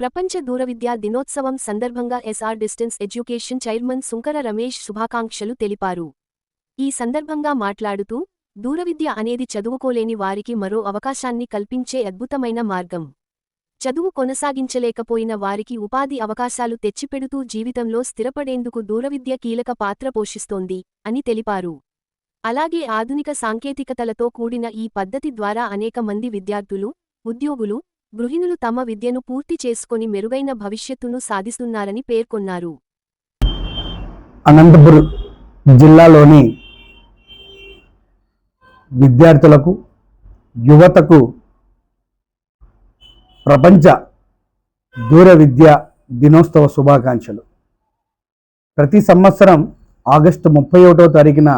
ప్రపంచ దూరవిద్యా దినోత్సవం సందర్భంగా SR distance education chairman Sunkara Ramesh శుభాకాంక్షలు తెలిపారు. ఈ సందర్భంగా మాట్లాడుతూ దూరవిద్య అనేది చదువుకోలేని వారికి మరో అవకాశాన్ని కల్పించే అద్భుతమైన మార్గం. చదువు కొనసాగించలేకపోయిన వారికి ఉపాధి అవకాశాలు తెచ్చిపెడుతూ జీవితంలో స్థిరపడేందుకు దూరవిద్య కీలక పాత్ర పోషిస్తోంది అని తెలిపారు. అలాగే ఆధునిక సాంకేతికతలతో కూడిన ఈ పద్ధతి ద్వారా అనేక మంది విద్యార్థులు ఉద్యోగులు గృహిణులు తమ విద్యను పూర్తి చేసుకుని మెరుగైన భవిష్యత్తును సాధిస్తున్నారని పేర్కొన్నారు. అనంతపురం జిల్లాలోని విద్యార్థులకు యువతకు ప్రపంచ దూర విద్య దినోత్సవ శుభాకాంక్షలు. ప్రతి సంవత్సరం ఆగస్టు ముప్పై ఒకటో తారీఖున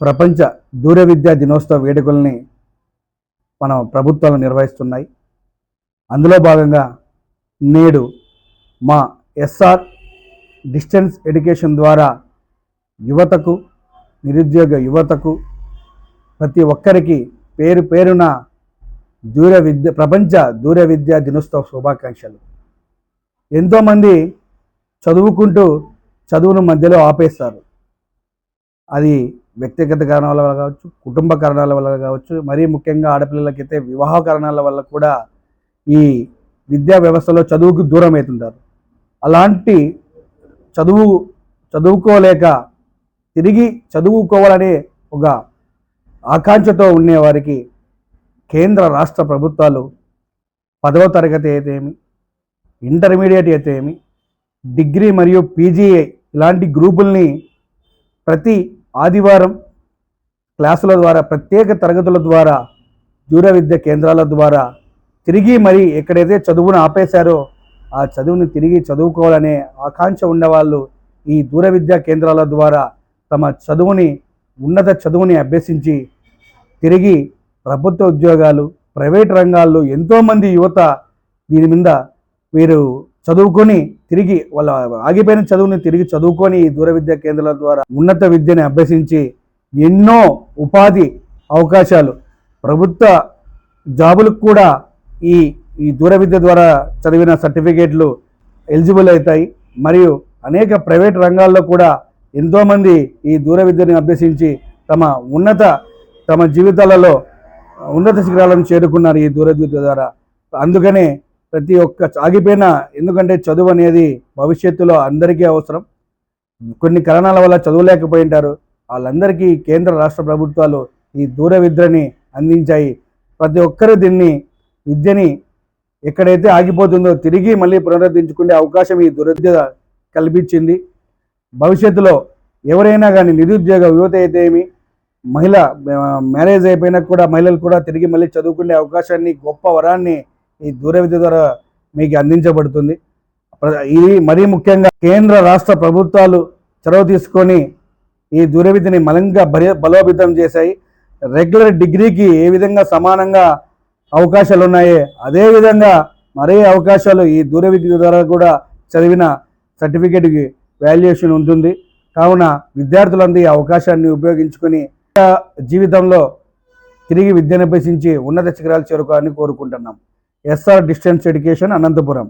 ప్రపంచ దూర విద్యా దినోత్సవ వేడుకల్ని మన ప్రభుత్వాలు నిర్వహిస్తున్నాయి. అందులో భాగంగా నేడు మా ఎస్ఆర్ డిస్టెన్స్ ఎడ్యుకేషన్ ద్వారా యువతకు నిరుద్యోగ యువతకు ప్రతి ఒక్కరికి పేరు పేరున దూర విద్య ప్రపంచ దూర విద్యా దినోత్సవ శుభాకాంక్షలు. ఎంతోమంది చదువుకుంటూ చదువును మధ్యలో ఆపేస్తారు. అది వ్యక్తిగత కారణాల వల్ల కావచ్చు కుటుంబ కారణాల వల్ల కావచ్చు మరీ ముఖ్యంగా ఆడపిల్లలకైతే వివాహ కారణాల వల్ల కూడా ఈ విద్యా వ్యవస్థలో చదువుకు దూరం అవుతుంటారు అలాంటి చదువు చదువుకోలేక తిరిగి చదువుకోవాలనే ఒక ఆకాంక్షతో ఉండేవారికి కేంద్ర రాష్ట్ర ప్రభుత్వాలు పదవ తరగతి అయితే ఏమి ఇంటర్మీడియట్ అయితే ఏమి డిగ్రీ మరియు పీజీ ఇలాంటి గ్రూపుల్ని ప్రతి ఆదివారం క్లాసుల ద్వారా ప్రత్యేక తరగతుల ద్వారా దూర విద్య కేంద్రాల ద్వారా తిరిగి మరి ఎక్కడైతే చదువును ఆపేశారో ఆ చదువుని తిరిగి చదువుకోవాలనే ఆకాంక్ష ఉన్నవాళ్ళు ఈ దూర విద్యా కేంద్రాల ద్వారా తమ చదువుని ఉన్నత చదువుని అభ్యసించి తిరిగి ప్రభుత్వ ఉద్యోగాలు ప్రైవేట్ రంగాల్లో ఎంతోమంది యువత దీని మీద వీరు చదువుకొని తిరిగి వాళ్ళ ఆగిపోయిన చదువుని తిరిగి చదువుకొని ఈ దూర విద్యా కేంద్రాల ద్వారా ఉన్నత విద్యని అభ్యసించి ఎన్నో ఉపాధి అవకాశాలు ప్రభుత్వ జాబులకు కూడా ఈ ఈ దూర విద్య ద్వారా చదివిన సర్టిఫికేట్లు ఎలిజిబుల్ అవుతాయి. మరియు అనేక ప్రైవేట్ రంగాల్లో కూడా ఎంతోమంది ఈ దూర విద్యను అభ్యసించి తమ ఉన్నత తమ జీవితాలలో ఉన్నత శిఖరాలను చేరుకున్నారు ఈ దూర విద్య ద్వారా. అందుకనే ప్రతి ఒక్క ఆగిపోయిన ఎందుకంటే చదువు అనేది భవిష్యత్తులో అందరికీ అవసరం. కొన్ని కారణాల వల్ల చదువులేకపోయి ఉంటారు వాళ్ళందరికీ కేంద్ర రాష్ట్ర ప్రభుత్వాలు ఈ దూర విద్యని అందించాయి. ప్రతి ఒక్కరూ దీన్ని విద్యని ఎక్కడైతే ఆగిపోతుందో తిరిగి మళ్ళీ పునరుద్ధరించుకునే అవకాశం ఈ దురద్య కల్పించింది. భవిష్యత్తులో ఎవరైనా కానీ నిరుద్యోగ యువత అయితే ఏమి మహిళ మ్యారేజ్ అయిపోయినా కూడా మహిళలు కూడా తిరిగి మళ్ళీ చదువుకునే అవకాశాన్ని గొప్ప వరాన్ని ఈ దూర విద్య ద్వారా మీకు అందించబడుతుంది. ఇది మరీ ముఖ్యంగా కేంద్ర రాష్ట్ర ప్రభుత్వాలు చొరవ తీసుకొని ఈ దూర మలంగా బలోపేతం చేశాయి. రెగ్యులర్ డిగ్రీకి ఏ విధంగా సమానంగా అవకాశాలు ఉన్నాయి అదేవిధంగా మరే అవకాశాలు ఈ దూర విద్య ద్వారా కూడా చదివిన సర్టిఫికేట్కి వాల్యుయేషన్ ఉంటుంది. కావున విద్యార్థులందరూ ఈ అవకాశాన్ని ఉపయోగించుకొని జీవితంలో తిరిగి విద్యను అభ్యసించి ఉన్నత శిఖరాలు చేరుకోవాలని కోరుకుంటున్నాం. SR distance education Anantapuram.